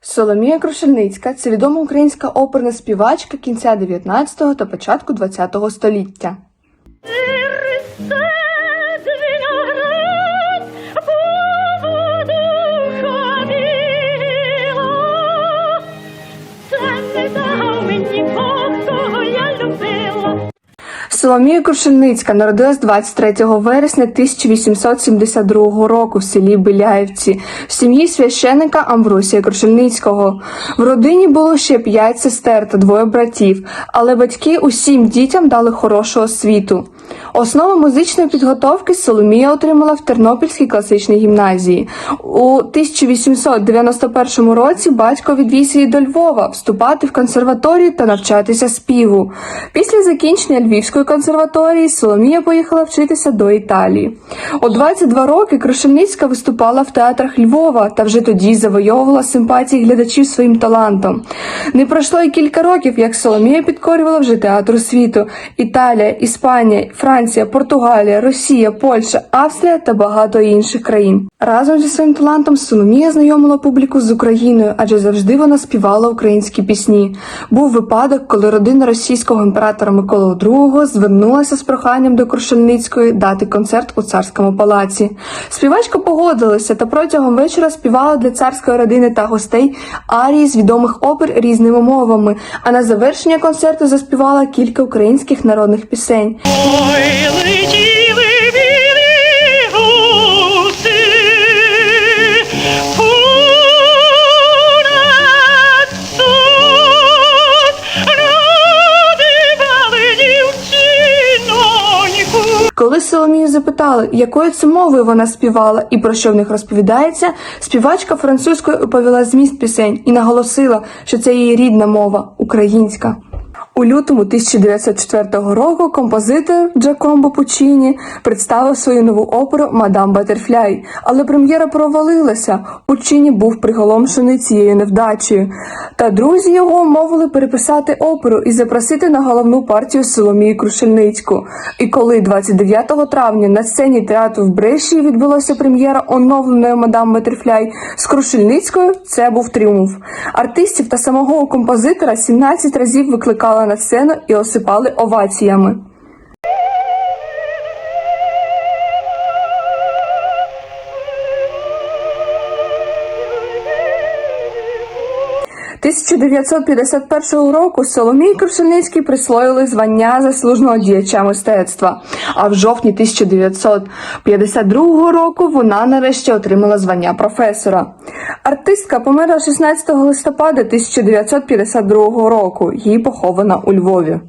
Соломія Крушельницька це відома українська оперна співачка кінця 19 та початку 20 століття. Соломія Крушельницька народилась 23 вересня 1872 року в селі Беляївці в сім'ї священика Амвросія Крушельницького. В родині було ще п'ять сестер та двоє братів, але батьки усім дітям дали хорошу освіту. Основу музичної підготовки Соломія отримала в Тернопільській класичній гімназії. У 1891 році батько відвіз її до Львова вступати в консерваторію та навчатися співу. Після закінчення Львівської консерваторії Соломія поїхала вчитися до Італії. У 22 роки Крушельницька виступала в театрах Львова та вже тоді завойовувала симпатії глядачів своїм талантом. Не пройшло й кілька років, як Соломія підкорювала вже театру світу: Італія, Іспанія, Франція, Португалія, Росія, Польща, Австрія та багато інших країн. Разом зі своїм талантом Соломія знайомила публіку з Україною, адже завжди вона співала українські пісні. Був випадок, коли родина російського імператора Миколи II звернулася з проханням до Крушельницької дати концерт у царському палаці. Співачка погодилася та протягом вечора співала для царської родини та гостей арії з відомих опер різними мовами. А на завершення концерту заспівала кілька українських народних пісень. Коли Соломію запитали, якою це мовою вона співала і про що в них розповідається, співачка французькою оповіла зміст пісень і наголосила, що це її рідна мова українська. У лютому 1904 року композитор Джакомбо Пучіні представив свою нову оперу Мадам Батерфляй, але прем'єра провалилася. Пучіні був приголомшений цією невдачею. Та друзі його мовили переписати оперу і запросити на головну партію Соломію Крушельницьку. І коли 29 травня на сцені театру в Бреші відбулася прем'єра оновленої Мадам Батерфляй з Крушельницькою, це був тріумф. Артистів та самого композитора 17 разів викликали на сцену і осипали оваціями. – 1951 року Соломій Крушельницькій присвоїли звання заслуженого діяча мистецтва. А в жовтні 1952 року вона нарешті отримала звання професора. Артистка померла 16 листопада 1952 року. Її похована у Львові.